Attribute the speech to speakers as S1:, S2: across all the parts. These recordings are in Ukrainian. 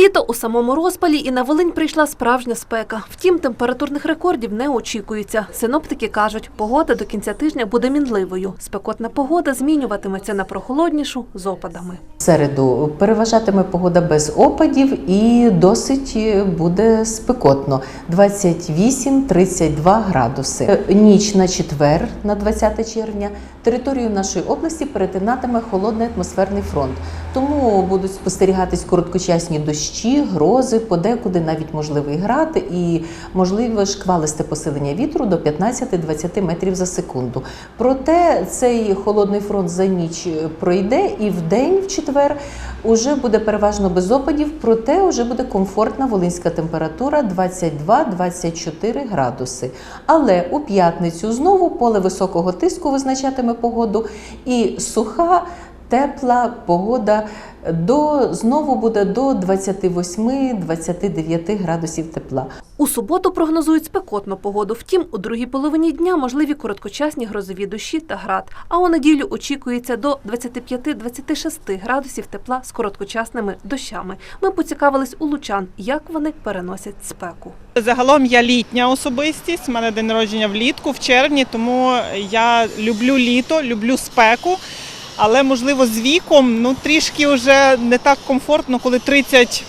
S1: Літо у самому розпалі і на Волинь прийшла справжня спека. Втім, температурних рекордів не очікується. Синоптики кажуть, погода до кінця тижня буде мінливою. Спекотна погода змінюватиметься на прохолоднішу з опадами.
S2: Середу переважатиме погода без опадів і досить е, буде спекотно 28-32 градуси. Е, Ніч на четвер, на 20 червня, територію нашої області перетинатиме холодний атмосферний фронт. Тому будуть спостерігатись короткочасні дощі, грози, подекуди навіть можливий град і можливе шквалисте посилення вітру до 15-20 метрів за секунду. Проте цей холодний фронт за ніч е, пройде і в день, в четвер, уже буде переважно без опадів, проте вже буде комфортна волинська температура 22-24 градуси. Але у п'ятницю знову поле високого тиску визначатиме погоду і суха. Тепла погода до знову буде до 28-29 градусів тепла.
S1: У суботу прогнозують спекотну погоду. Втім, у другій половині дня можливі короткочасні грозові дощі та град. А у неділю очікується до 25-26 градусів тепла з короткочасними дощами. Ми поцікавились у лучан, як вони переносять спеку.
S3: Загалом я літня особистість. У мене день народження влітку в червні, тому я люблю літо, люблю спеку. Але можливо з віком ну трішки вже не так комфортно, коли 30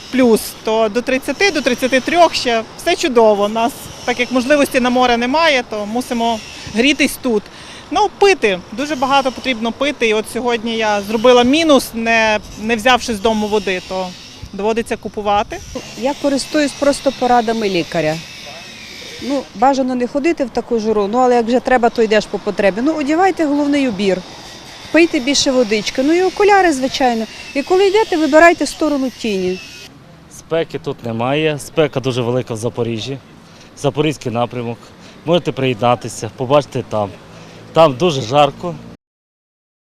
S3: то до 30 до 33 ще все чудово. Нас так як можливості на море немає, то мусимо грітись тут. Ну, пити дуже багато потрібно пити. І от сьогодні я зробила мінус, не, не взявши з дому води, то доводиться купувати.
S4: Я користуюсь просто порадами лікаря. Ну, бажано не ходити в таку жару, ну але як вже треба, то йдеш по потребі. Ну, одягайте головний убір, пийте більше водички, ну і окуляри, звичайно. І коли йдете, вибирайте сторону тіні.
S5: Спеки тут немає. Спека дуже велика в Запоріжжі. Запорізький напрямок. Можете приєднатися, побачити там. Там дуже жарко,